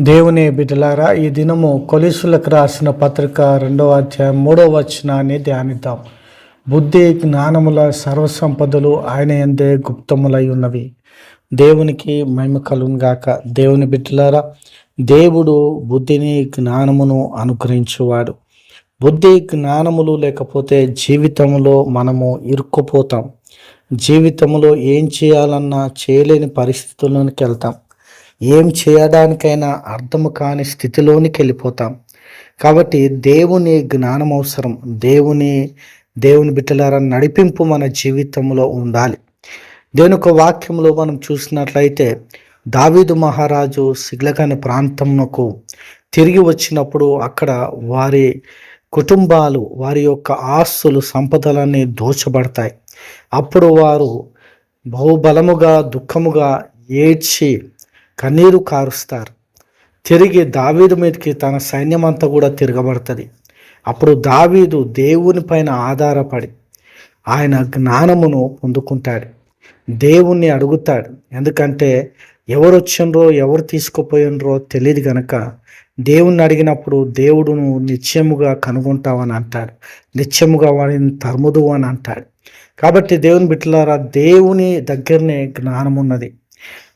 దేవుని బిడ్డలారా ఈ దినము కొలిసులకు రాసిన పత్రిక రెండవ అధ్యాయం మూడవ వచనాన్ని ధ్యానిద్దాం. బుద్ధి జ్ఞానముల సర్వసంపదలు ఆయన ఎందే గుప్తములై ఉన్నవి. దేవునికి మహిమ కలుగాక గాక. దేవుని బిడ్డలారా దేవుడు బుద్ధిని జ్ఞానమును అనుగ్రహించువాడు. బుద్ధి జ్ఞానములు లేకపోతే జీవితంలో మనము ఇరుక్కుపోతాం. జీవితంలో ఏం చేయాలన్నా చేయలేని పరిస్థితుల్లోకి వెళ్తాం. ఏం చేయడానికైనా అర్థము కాని స్థితిలోనికి వెళ్ళిపోతాం. కాబట్టి దేవుని జ్ఞానం అవసరం. దేవుని దేవుని బిడ్డలారా నడిపింపు మన జీవితంలో ఉండాలి. దేవుని యొక్క వాక్యంలో మనం చూసినట్లయితే దావీదు మహారాజు సిగ్లగని ప్రాంతంకు తిరిగి వచ్చినప్పుడు అక్కడ వారి కుటుంబాలు వారి యొక్క ఆస్తులు సంపదలన్నీ దోచబడతాయి. అప్పుడు వారు బహుబలముగా దుఃఖముగా ఏడ్చి కన్నీరు కారుస్తారు. తిరిగి దావీదు మీదకి తన సైన్యం అంతా కూడా తిరగబడుతుంది. అప్పుడు దావీదు దేవుని పైన ఆధారపడి ఆయన జ్ఞానమును పొందుకుంటాడు. దేవుణ్ణి అడుగుతాడు. ఎందుకంటే ఎవరు వచ్చిండ్రో ఎవరు తీసుకుపోయినరో తెలియదు గనక దేవుణ్ణి అడిగినప్పుడు దేవుడును నిత్యముగా కనుగొంటావని అంటాడు. నిత్యముగా వాడిని తరుముదు అని అంటాడు. కాబట్టి దేవుని బిడ్డలారా దేవుని దగ్గరనే జ్ఞానం ఉన్నది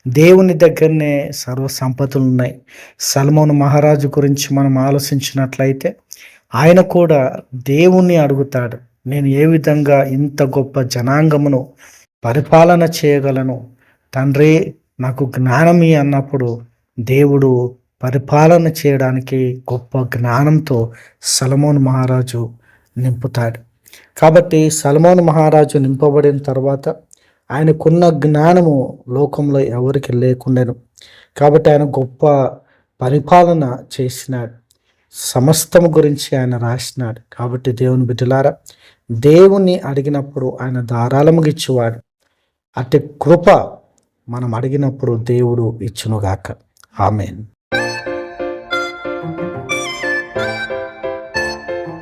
దేవుని దగ్గరనే సర్వ సంపదలు ఉన్నాయి. సల్మోన్ మహారాజు గురించి మనం ఆలోచించినట్లయితే ఆయన కూడా దేవుణ్ణి అడుగుతాడు. నేను ఏ విధంగా ఇంత గొప్ప జనాంగమును పరిపాలన చేయగలను? తండ్రి నాకు జ్ఞానమి అన్నప్పుడు దేవుడు పరిపాలన చేయడానికి గొప్ప జ్ఞానంతో సలమోన్ మహారాజు నింపుతాడు. కాబట్టి సలమోన్ మహారాజు నింపబడిన తర్వాత ఆయనకున్న జ్ఞానము లోకంలో ఎవరికి లేకుండాను. కాబట్టి ఆయన గొప్ప పరిపాలన చేసినాడు. సమస్తము గురించి ఆయన రాసినాడు. కాబట్టి దేవుని బిడ్డలారా దేవుణ్ణి అడిగినప్పుడు ఆయన ధారాళముగా ఇచ్చేవాడు. అట్టి కృప మనం అడిగినప్పుడు దేవుడు ఇచ్చునుగాక. ఆమెన్.